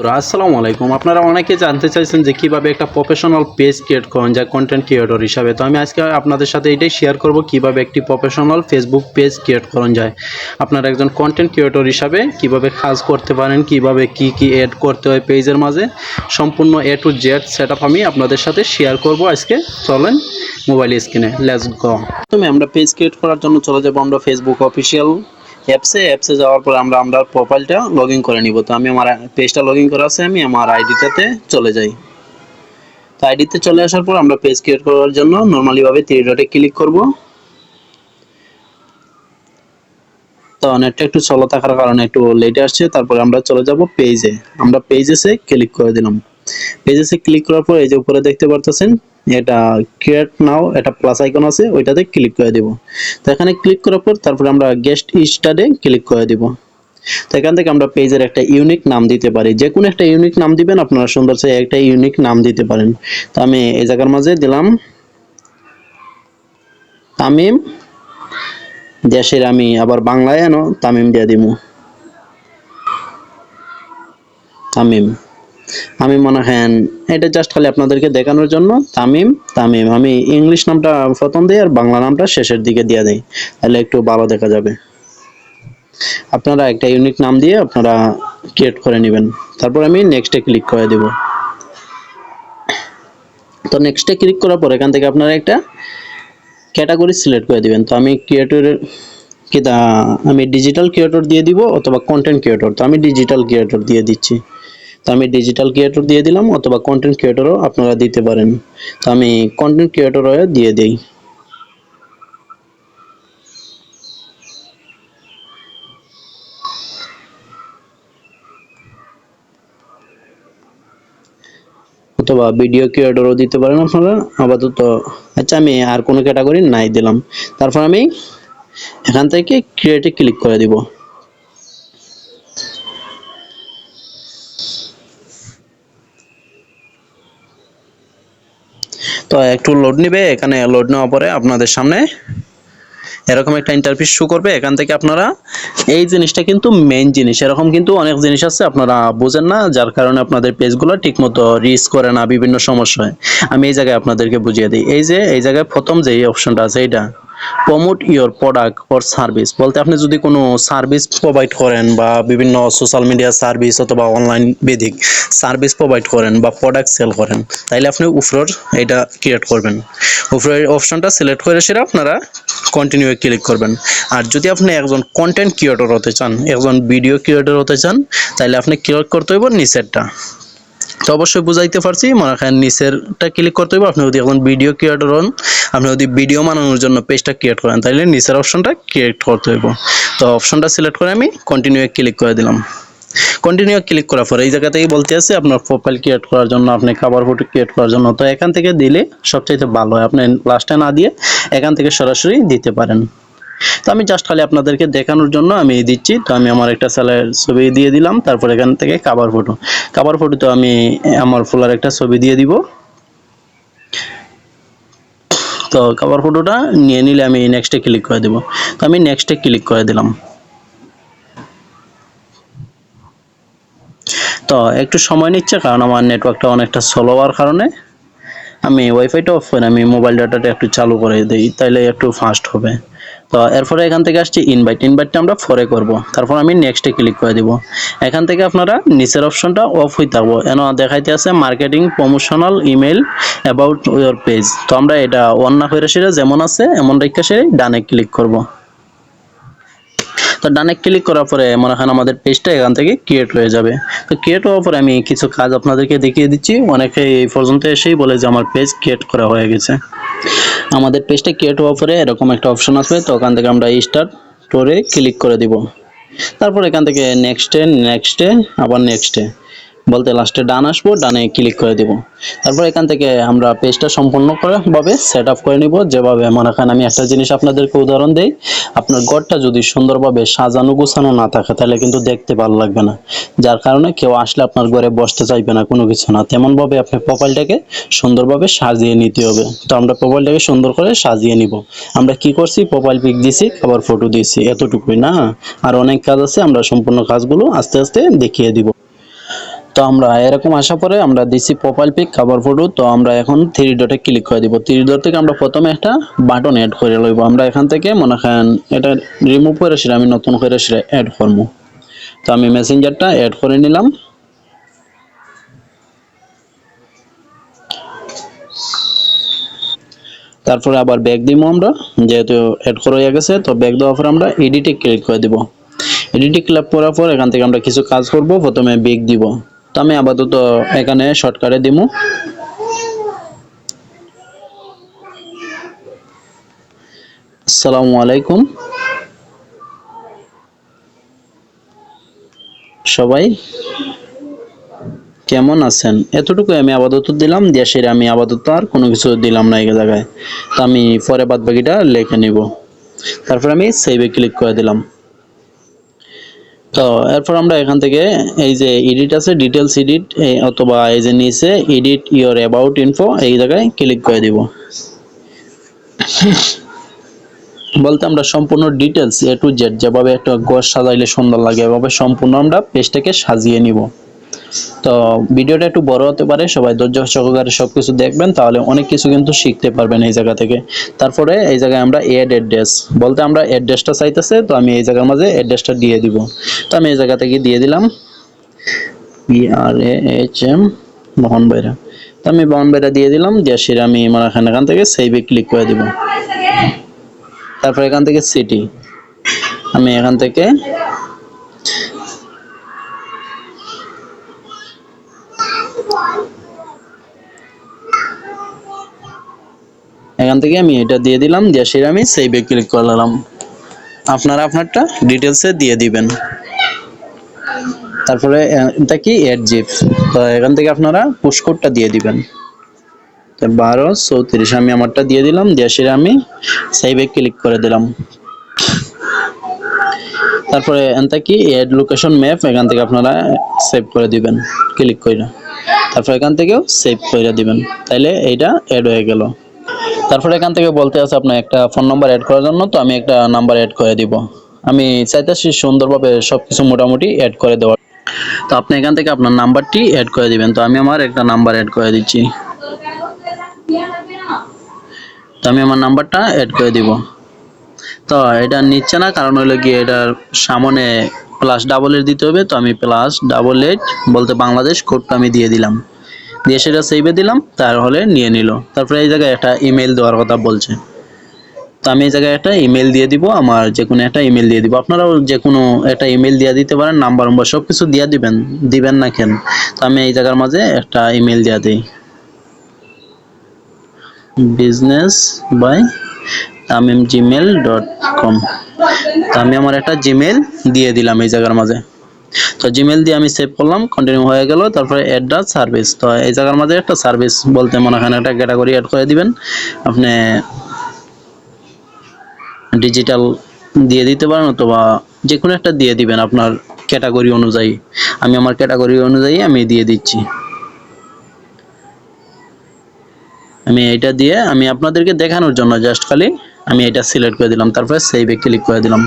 তো আসসালামু আলাইকুম। আপনারা অনেকে জানতে চাইছেন যে কীভাবে একটা প্রফেশনাল পেজ ক্রিয়েট করেন যায় কন্টেন্ট ক্রিয়েটর হিসাবে। তো আমি আজকে আপনাদের সাথে এটাই শেয়ার করব, কীভাবে একটি প্রফেশনাল ফেসবুক পেজ ক্রিয়েট করেন যায়। আপনারা একজন কন্টেন্ট ক্রিয়েটর হিসাবে কীভাবে কাজ করতে পারেন, কীভাবে কি কি অ্যাড করতে হয় পেজের মাঝে, সম্পূর্ণ এ টু জেড সেট আমি আপনাদের সাথে শেয়ার করব আজকে। চলেন মোবাইল স্ক্রিনে লেটস গো প্রথমে আমরা পেজ ক্রিয়েট করার জন্য চলে যাব, আমরা ফেসবুক অফিসিয়াল অ্যাপসে অ্যাপসে যাওয়ার পর আমরা আমরা প্রোফাইলটা লগ ইন করে নিব। তো আমি আমার পেজটা লগ ইন করা আছে, আমি আমার আইডিটাতে চলে যাই। তো আইডিতে চলে আসার পর আমরা পেজ ক্রিয়েট করার জন্য নর্মালি ভাবে থ্রি ডটে ক্লিক করব। তো নেটটা একটু স্লো থাকার কারণে একটু লেটে আসছে, তারপরে আমরা চলে যাব পেজে আমরা পেজেসে ক্লিক করে দিলাম। পেজেসে ক্লিক করার পর এই যে উপরে দেখতে পারতেছেন এটা ক্রিয়েট নাও এটা প্লাস আইকন আছে, ওইটাতে ক্লিক করে দিব। তো এখানে ক্লিক করার পর তারপর আমরা গেস্ট স্টাডে ক্লিক করে দিব। তো এখান থেকে আমরা পেজের একটা ইউনিক নাম দিতে পারি। যে কোনো একটা ইউনিক নাম দিবেন, আপনারা সুন্দর সে একটা ইউনিক নাম দিতে পারেন। তো আমি এই জায়গার মাঝে দিলাম, তামিম, দেশের আমি আবার বাংলায় এনো তামিম দিয়ে দিব তামিম। আমি মনে হয় এটা জাস্ট খালি আপনাদেরকে দেখানোর জন্য, তামিম তামিম, আমি ইংলিশ নামটা প্রথম দিই আর বাংলা নামটা শেষের দিকে দিয়ে দিই, তাহলে একটু ভালো দেখা যাবে। আপনারা একটা ইউনিক নাম দিয়ে আপনারা ক্রিয়েট করে নেবেন। তারপর আমি নেক্সটে ক্লিক করে দেব। তো নেক্সটে ক্লিক করার পর এখান থেকে আপনারা একটা ক্যাটাগরি সিলেক্ট করে দিবেন। তো আমি ক্রিয়েটরের কি তা, আমি ডিজিটাল ক্রিয়েটর দিয়ে দিব অথবা কন্টেন্ট ক্রিয়েটর তো আমি ডিজিটাল ক্রিয়েটর দিয়ে দিচ্ছি। তো আমি ডিজিটাল ক্রিয়েটর দিয়ে দিলাম অথবা কন্টেন্ট ক্রিয়েটরও আপনারা দিতে পারেন। তো আমি কন্টেন্ট ক্রিয়েটর দিয়ে দিই। অথবা ভিডিও ক্রিয়েটরও দিতে পারেন আপনারা, আপাতত। আচ্ছা আমি আর কোনো ক্যাটাগরি নাই দিলাম। তারপর আমি এখান থেকে ক্রিয়েটে ক্লিক করে দিব তো একটু লোড নিবে, এখানে লোড নেওয়ার পরে আপনাদের সামনে এরকম একটা ইন্টারফেস শু করবে। এখান থেকে আপনারা এই জিনিসটা কিন্তু মেন জিনিস। এরকম কিন্তু অনেক জিনিস আছে, আপনারা বোঝেন না, যার কারণে আপনাদের পেজগুলো ঠিকমতো রিস করে না, বিভিন্ন সমস্যা হয় আমি এই জায়গায় আপনাদেরকে বুঝিয়ে দিই। এই যে, এই জায়গায় প্রথম যে অপশনটা আছে, এইটা। Promote your product or service বলতে আপনি যদি কোনো সার্ভিস প্রোভাইড করেন বা বিভিন্ন সোশ্যাল মিডিয়া সার্ভিস অথবা অনলাইন বেদিক সার্ভিস প্রোভাইড করেন বা প্রোডাক্ট সেল করেন, তাইলে আপনি উপরের এটা ক্রিয়েট করবেন। উপরের অপশনটা সিলেক্ট করে সেটা আপনারা কন্টিনিউ ক্লিক করবেন। আর যদি আপনি একজন কন্টেন্ট ক্রিয়েটর হতে চান, একজন ভিডিও ক্রিয়েটর হতে চান তাহলে আপনি ক্লিক করতে হইব নিচেরটা। তো অবশ্যই বুঝাইতে পারছি। মনে করেন নিচেরটা ক্লিক করতে হবে আপনি যদি এখন ভিডিও ক্রিয়েট হন, আপনি যদি ভিডিও বানানোর জন্য পেজটা ক্রিয়েট করেন তাহলে নিচের অপশনটা ক্রিয়েট করতে হইব। তো অপশনটা সিলেক্ট করে আমি কন্টিনিউ ক্লিক করে দিলাম। কন্টিনিউ ক্লিক করার পরে এই জায়গা থেকে বলতে আছে, আপনার প্রোফাইল ক্রিয়েট করার জন্য, আপনি খাবার ফটো ক্রিয়েট করার জন্য, তো এখান থেকে দিলে সবচাইতে ভালো হয়। আপনি লাস্টে না দিয়ে এখান থেকে সরাসরি দিতে পারেন। তো আমি জাস্ট খালি আপনাদেরকে দেখানোর জন্য আমি দিচ্ছি। তো আমি আমার একটা ছেলের ছবি দিয়ে দিলাম, তারপর এখান থেকে কাবার ফটো কাবার ফটো তো আমি আমার ফুলার একটা ছবি দিয়ে দিব। তো কাবার ফটোটা নিয়ে নিলে আমি নেক্সটে ক্লিক করে দেব। তো আমি নেক্সটে ক্লিক করে দিলাম। তো একটু সময় নিচ্ছে, কারণ আমার নেটওয়ার্কটা অনেকটা স্লো হওয়ার কারণে। আমি ওয়াইফাইটা অফ করে আমি মোবাইল ডাটাটা একটু চালু করে দিই, তাইলে একটু ফাস্ট হবে। তো এরপরে এখান থেকে আসছে ইনভাইট ইনভাইটটা আমরা ফরে করব। তারপর আমি নেক্সটে ক্লিক করে দিব। এখান থেকে আপনারা নিচের অপশনটা অফ হয়ে থাকব। এন দেখাইতে আছে marketing promotional email about your page তো আমরা এটা অন না করে সেটা যেমন আছে এমন রেখে সে ডানে ক্লিক করব। তো ডানে ক্লিক করার পরে মনে হয় আমাদের পেজটা এখান থেকে ক্রিয়েট হয়ে যাবে। তো ক্রিয়েট হওয়ার পরে আমি কিছু কাজ আপনাদেরকে দেখিয়ে দিচ্ছি। অনেকে এই পর্যন্ত এসেই বলে যে আমার পেজ ক্রিয়েট করা হয়ে গেছে। আমাদের পেজটা ক্রিয়েট হওয়ার পরে এরকম একটা অপশন আসবে, তো ওখান থেকে আমরা স্টার্ট টোরে ক্লিক করে দিব। তারপর এখান থেকে নেক্সটে নেক্সটে আবার নেক্সটে বলতে লাস্টে ডান আসব, ডানে ক্লিক করে দিব। তারপর এখান থেকে আমরা পেজটা সম্পূর্ণ করে ভাবে সেট আপ করে নিব। যেভাবে মনে করেন আমি একটা জিনিস আপনাদেরকে উদাহরণ দেই, আপনার ঘরটা যদি সুন্দরভাবে সাজানো গোছানো না থাকে, তাহলে কিন্তু দেখতে ভালো লাগবে না। যার কারণে কেউ আসলে আপনার ঘরে বসতে চাইবে না, কোনো কিছু না। তেমনভাবে আপনি প্রোফাইলটাকে সুন্দরভাবে সাজিয়ে নিতে হবে। তো আমরা প্রোফাইলটাকে সুন্দর করে সাজিয়ে নিব। আমরা কি করছি? প্রোফাইল পিক দিছি, আবার ফটো দিয়েছি। এতটুকুই না? আর অনেক কাজ আছে, আমরা সম্পূর্ণ কাজগুলো আস্তে আস্তে দেখিয়ে দিব। তো আমরা এরকম আসার পরে আমরা দিছি প্রোফাইল পিক কভার ফটো তো আমরা এখন থ্রি ডটে ক্লিক করে দিব। থ্রি ডট থেকে আমরা প্রথমে একটা বাটন অ্যাড করে লইব। আমরা এখান থেকে মনে করেন এটা রিমুভ করে সেটা আমি নতুন করে সেটা অ্যাড করব। তো আমি মেসেঞ্জারটা অ্যাড করে নিলাম। তারপরে আবার ব্যাগ দিব আমরা, যেহেতু অ্যাড করা হয়ে গেছে, তো ব্যাগ দেওয়ার পর আমরা এডিটে ক্লিক করে দিব। এডিটে ক্লিক করার পর এখান থেকে আমরা কিছু কাজ করব। প্রথমে বেগ দিব। তো আমি আপাতত এখানে শর্টকাটে দিব আসসালামু আলাইকুম। সবাই কেমন আছেন? এতটুকু আমি আপাতত দিলাম দেশের আমি আপাতত আর কোনো কিছু দিলাম না এই জায়গায়। তো আমি পরে বাদ বাকিটা লিখে নিব। তারপর আমি সেভে ক্লিক করে দিলাম। তো এরপর আমরা এখান থেকে এই যে এডিট আছে ডিটেলস এডিট অথবা এই যে নিচে এডিট ইওর অ্যাবাউট ইনফো এই জায়গায় ক্লিক করে দিব। বলতে আমরা সম্পূর্ণ ডিটেলস এ টু জেড যেভাবে একটা গোয়া সাজাইলে সুন্দর লাগে এভাবে সম্পূর্ণ আমরা পেজটাকে সাজিয়ে নিব। তো ভিডিওটা একটু বড় হতে পারে, সবাই ধৈর্য সহকারে সবকিছু দেখবেন, তাহলে অনেক কিছু কিন্তু শিখতে পারবেন এই জায়গা থেকে। তারপরে এই জায়গায় আমরা এড অ্যাড্রেস বলতে আমরা অ্যাড্রেসটা চাইতেছে, তো আমি এই জায়গার মাঝে অ্যাড্রেসটা দিয়ে দিব। তো আমি এই জায়গা থেকে দিয়ে দিলাম আর এইচ এম মোহন বাইরা তো আমি মোহন বাইরা দিয়ে দিলাম দেশের আমি মানে এখান থেকে সেভে ক্লিক করে দিব। তারপর এখান থেকে সিটি আমি এখান থেকে এখান থেকে আমি এটা দিয়ে দিলাম, দিয়ে সেটা আমি সেভে ক্লিক করলাম আপনারা আপনারটা ডিটেলসে দিয়ে দিবেন। তারপরে এটা কি এড জিপ তো এখান থেকে আপনারা পুষ্কোডটা দিয়ে দিবেন। বারো, চৌত্রিশ, আমি আমারটা দিয়ে দিলাম, দিয়ে সেটা আমি সেভে ক্লিক করে দিলাম। তারপরে এটা কি এড লোকেশন ম্যাপ এখান থেকে আপনারা সেভ করে দিবেন ক্লিক করে তারপর এখান থেকেও সেভ করে দিবেন। তাইলে এইটা এড হয়ে গেল। তারপরে এখান থেকে বলতে আছে আপনার একটা ফোন নাম্বার অ্যাড করার জন্য, তো আমি একটা নাম্বার অ্যাড করে দিব। আমি চাইতেছি সুন্দরভাবে সব কিছু মোটামুটি অ্যাড করে দেওয়ার। তো আপনি এখান থেকে আপনার নাম্বারটি অ্যাড করে দিবেন। তো আমি আমার একটা নাম্বার অ্যাড করে দিচ্ছি। তো আমি আমার নাম্বারটা অ্যাড করে দিব। তো এটা নিচ্ছে না, কারণ হলো কি এটার সামনে প্লাস ডাবল এইট দিতে হবে। তো আমি প্লাস ডাবল এইট বলতে বাংলাদেশ কোডটা আমি দিয়ে দিলাম। দিয়ে সেটা সেভে দিলাম, তাহলে নিয়ে নিল। তারপরে এই জায়গায় একটা ইমেল দেওয়ার কথা বলছে। তো আমি এই জায়গায় একটা ইমেল দিয়ে দিব, আমার যে কোনো একটা ইমেল দিয়ে দিব। আপনারাও যে কোনো একটা ইমেল দিয়ে দিতে পারেন নাম্বার নম্বর সব কিছু দিয়ে দিবেন দিবেন না কেন? তো আমি এই জায়গার মাঝে একটা ইমেল দিয়ে দিই। Business by Tamim Gmail dot com তো আমি আমার একটা জিমেল দিয়ে দিলাম এই জায়গার মাঝে। তো জিমেল দিয়ে আমি সেভ করলাম কন্টিনিউ হয়ে গেল, তারপরে অ্যাড দা সার্ভিস তো এই জায়গার মাঝে একটা সার্ভিস বলতে মনে হয় একটা ক্যাটাগরি অ্যাড করে দিবেন। আপনি ডিজিটাল দিয়ে দিতে পারেন অথবা যে কোনো একটা দিয়ে দিবেন আপনার ক্যাটাগরি অনুযায়ী। আমি আমার ক্যাটাগরি অনুযায়ী আমি দিয়ে দিচ্ছি। আমি এটা দিয়ে আমি আপনাদেরকে দেখানোর জন্য জাস্ট খালি আমি এটা সিলেক্ট করে দিলাম, তারপরে সেভে ক্লিক করে দিলাম,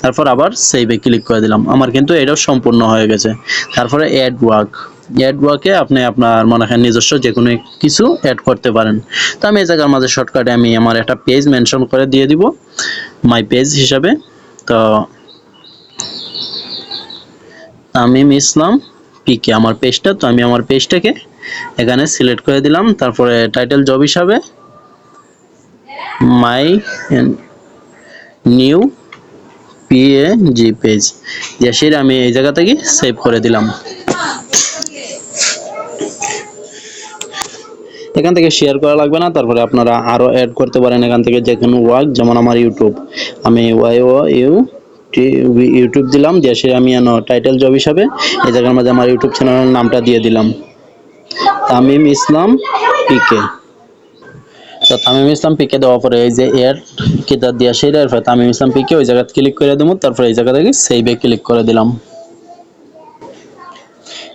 তারপর আবার সেভে ক্লিক করে দিলাম। আমার কিন্তু এটাও সম্পূর্ণ হয়ে গেছে। তারপরে অ্যাড ওয়ার্ক অ্যাড ওয়ার্কে আপনি আপনার মনে হয় নিজস্ব যে কোনো কিছু অ্যাড করতে পারেন। তো আমি এই জায়গার মাঝে শর্টকাটে আমি আমার একটা পেজ মেনশন করে দিয়ে দিব মাই পেজ হিসাবে। তো তামিম ইসলাম পিকে আমার পেজটা তো আমি আমার পেজটাকে এখানে সিলেক্ট করে দিলাম। তারপরে টাইটেল জব হিসাবে মাই নিউ পিএজি পেজ দিয়ে সেটা আমি এই জায়গা থেকে সেভ করে দিলাম। এখান থেকে শেয়ার করা লাগবে না, তারপরে আপনারা আরও অ্যাড করতে পারেন এখান থেকে যে কোনো ওয়ার্ক যেমন আমার ইউটিউব আমি ওয়াই ও ইউ ইউটিউব দিলাম, যে সে আমি টাইটেল জব হিসাবে এই জায়গার মধ্যে আমার ইউটিউব চ্যানেলের নামটা দিয়ে দিলাম। তামিম ইসলাম পিকে তো তামিম ইসলাম পিকে দেওয়ার পরে এই যে এর কিতাব দিয়া সেটা এরপরে তামিম ইসলাম পিকে ওই জায়গা ক্লিক করে দেবো, তারপরে এই জায়গা থেকে সেভে ক্লিক করে দিলাম।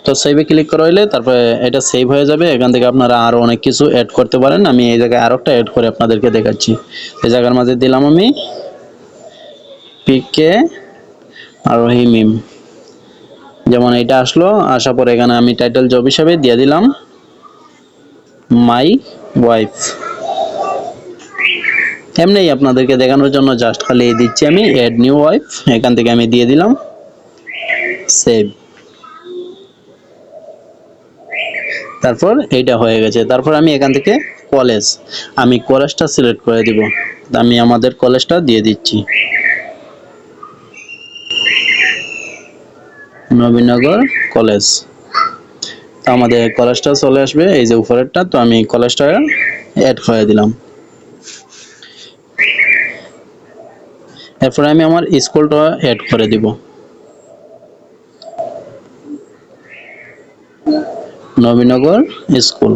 তো সেভে ক্লিক করা হইলে তারপরে এটা সেভ হয়ে যাবে, এখান থেকে আপনারা আরও অনেক কিছু অ্যাড করতে পারেন। আমি এই জায়গায় আরও একটা অ্যাড করে আপনাদেরকে দেখাচ্ছি। এই জায়গার মাঝে দিলাম আমি পিকে আর রহিমিম যেমন এটা আসলো, আসার পরে এখানে আমি টাইটেল জব হিসাবে দিয়ে দিলাম। মাই ওয়াইফ এমনি আপনাদেরকে দেখানোর জন্য জাস্ট খালি দিচ্ছি আমি এড নিউ ওয়াইফ এখান থেকে আমি দিয়ে দিলাম। সেভ তারপর এইটা হয়ে গেছে। তারপর আমি এখান থেকে কলেজ আমি কলেজটা সিলেক্ট করে দিব। আমি আমাদের কলেজটা দিয়ে দিচ্ছি। নবীনগর কলেজ। তো আমাদের কলেজটা চলে আসবে, এই যে উপরেরটা, তো আমি কলেজটা অ্যাড করে দিলাম। এরপরে আমি আমার স্কুলটা অ্যাড করে দিব। নবীনগর স্কুল।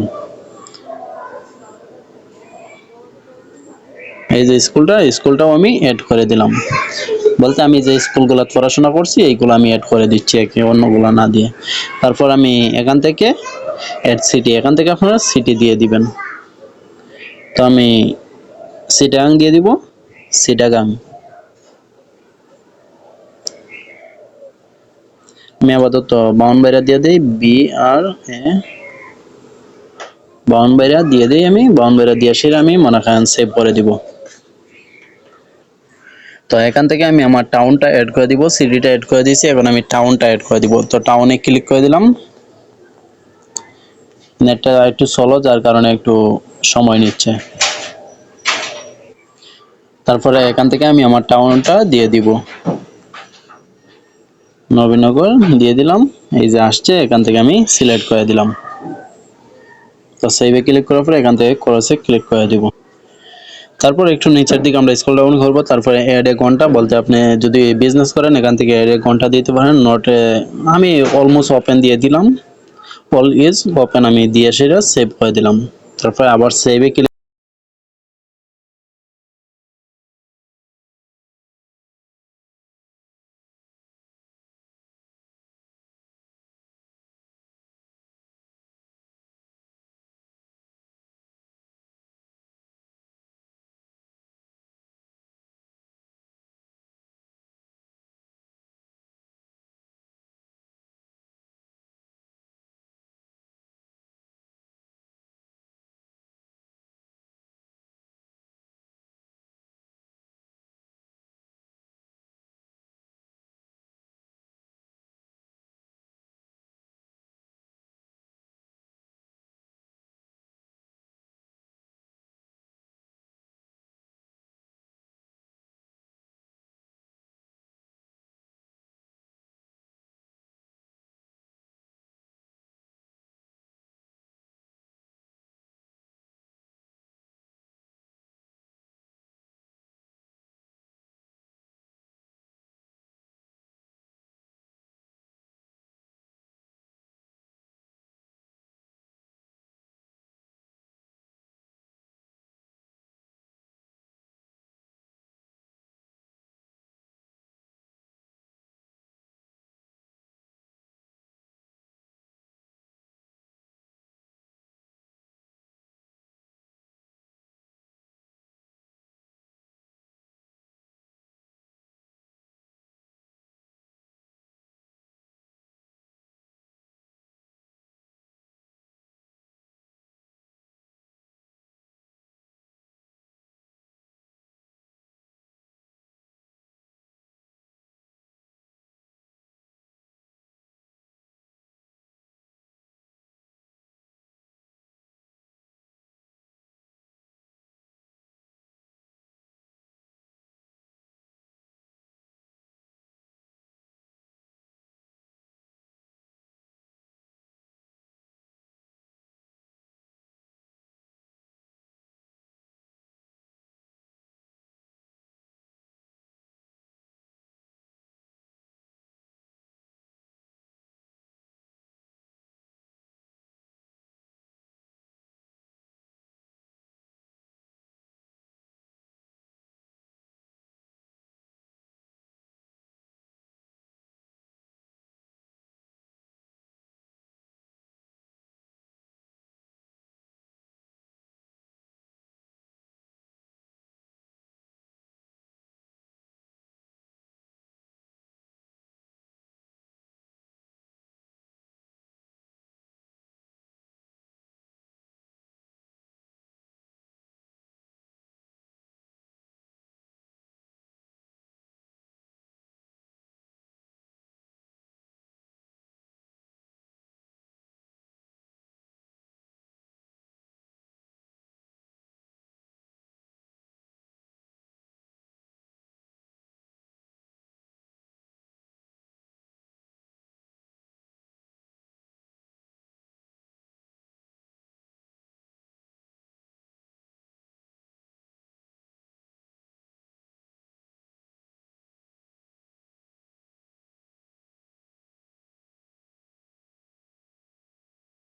এই যে স্কুলটা, স্কুলটাও আমি অ্যাড করে দিলাম। বলতে আমি যে স্কুলগুলো পড়াশোনা করছি, এইগুলো আমি অ্যাড করে দিচ্ছি একে অন্যগুলো না দিয়ে। তারপর আমি এখান থেকে অ্যাড সিটি এখান থেকে আপনারা সিটি দিয়ে দিবেন। তো আমি সিটাগাং দিয়ে দিব সিটাগাং আমি আপাতত বাউন বাইরা দিয়ে দিই বি আর এ বাউন বাইরা দিয়ে দিই আমি বাউন বাইরা দিয়ে সেটা আমি মনে করেন সেভ করে দিব। তো এখান থেকে আমি আমার টাউনটা অ্যাড করে দিব সিটিটা অ্যাড করে দিয়েছি, এখন আমি টাউনটা অ্যাড করে দিব। তো টাউনে ক্লিক করে দিলাম। নেটটা একটু স্লো যার কারণে একটু সময় নিচ্ছে। তারপরে এখান থেকে আমি আমার টাউনটা দিয়ে দিব। নবীনগর দিয়ে দিলাম। এই যে আসছে, এখান থেকে আমি সিলেক্ট করে দিলাম। তো সেভে ক্লিক করার পরে এখান থেকে ক্রসে ক্লিক করে দিব। তারপর একটু নিচের দিকে আমরা স্কুল ডাউন করব, তারপরে এড এ ঘণ্টা বলতে আপনি যদি বিজনেস করেন, এখান থেকে এড এ ঘণ্টা দিতে পারেন নটে আমি অলমোস্ট ওপেন দিয়ে দিলাম অল ইজ ওপেন আমি দিয়ে সেটা সেভ করে দিলাম, তারপরে আবার সেভে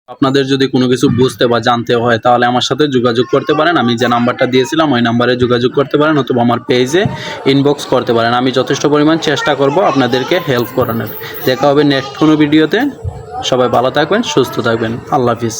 আপনাদের যদি কোনো কিছু বুঝতে বা জানতে হয়, তাহলে আমার সাথে যোগাযোগ করতে পারেন। আমি যে নাম্বারটা দিয়েছিলাম, ওই নাম্বারে যোগাযোগ করতে পারেন অথবা আমার পেজে ইনবক্স করতে পারেন। আমি যথেষ্ট পরিমাণ চেষ্টা করব আপনাদেরকে হেল্প করানোর। দেখা হবে নেক্সট কোনো ভিডিওতে সবাই ভালো থাকবেন, সুস্থ থাকবেন। আল্লাহ হাফিজ।